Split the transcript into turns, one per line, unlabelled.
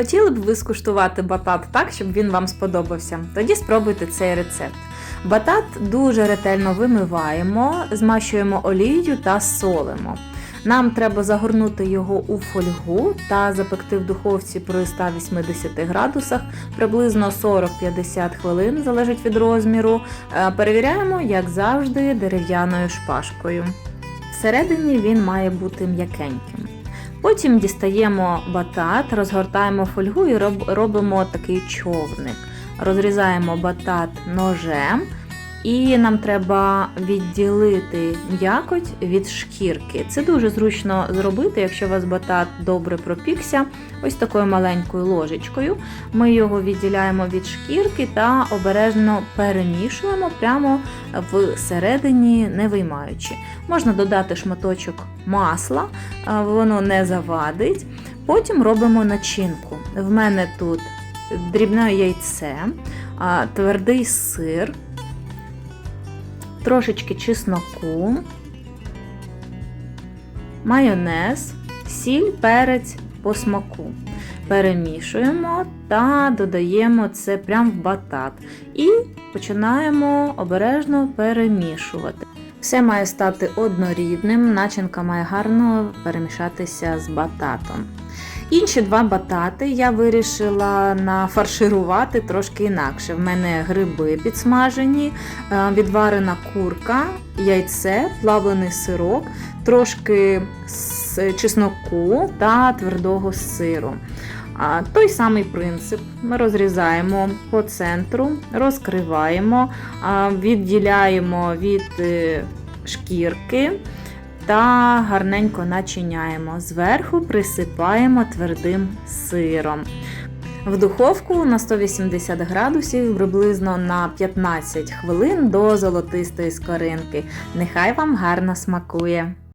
Хотіли б ви скуштувати батат так, щоб він вам сподобався? Тоді спробуйте цей рецепт. Батат дуже ретельно вимиваємо, змащуємо олією та солимо. Нам треба загорнути його у фольгу та запекти в духовці при 180 градусах приблизно 40-50 хвилин, залежить від розміру. Е, Перевіряємо, як завжди, дерев'яною шпажкою. Всередині він має бути м'якеньким. Потім дістаємо батат, розгортаємо фольгу і робимо такий човник. Розрізаємо батат ножем, і нам треба відділити м'якоть від шкірки. Це дуже зручно зробити, якщо у вас батат добре пропікся, ось такою маленькою ложечкою. Ми його відділяємо від шкірки та обережно перемішуємо прямо всередині, не виймаючи. Можна додати шматочок масла, воно не завадить. Потім робимо начинку. В мене тут дрібне яйце, твердий сир, трошечки чесноку, майонез, сіль, перець по смаку. Перемішуємо та додаємо це прямо в батат. І починаємо обережно перемішувати. Все має стати однорідним, начинка має гарно перемішатися з бататом. Інші два батати я вирішила нафарширувати трошки інакше. В мене гриби підсмажені, е, відварена курка, яйце, плавлений сирок, трошки с- чесноку та твердого сиру. Той самий принцип. Ми розрізаємо по центру, розкриваємо, відділяємо від е, шкірки та гарненько начиняємо. Зверху присипаємо твердим сиром. В духовку на 180 градусів приблизно на 15 хвилин до золотистої скоринки. Нехай вам гарно смакує!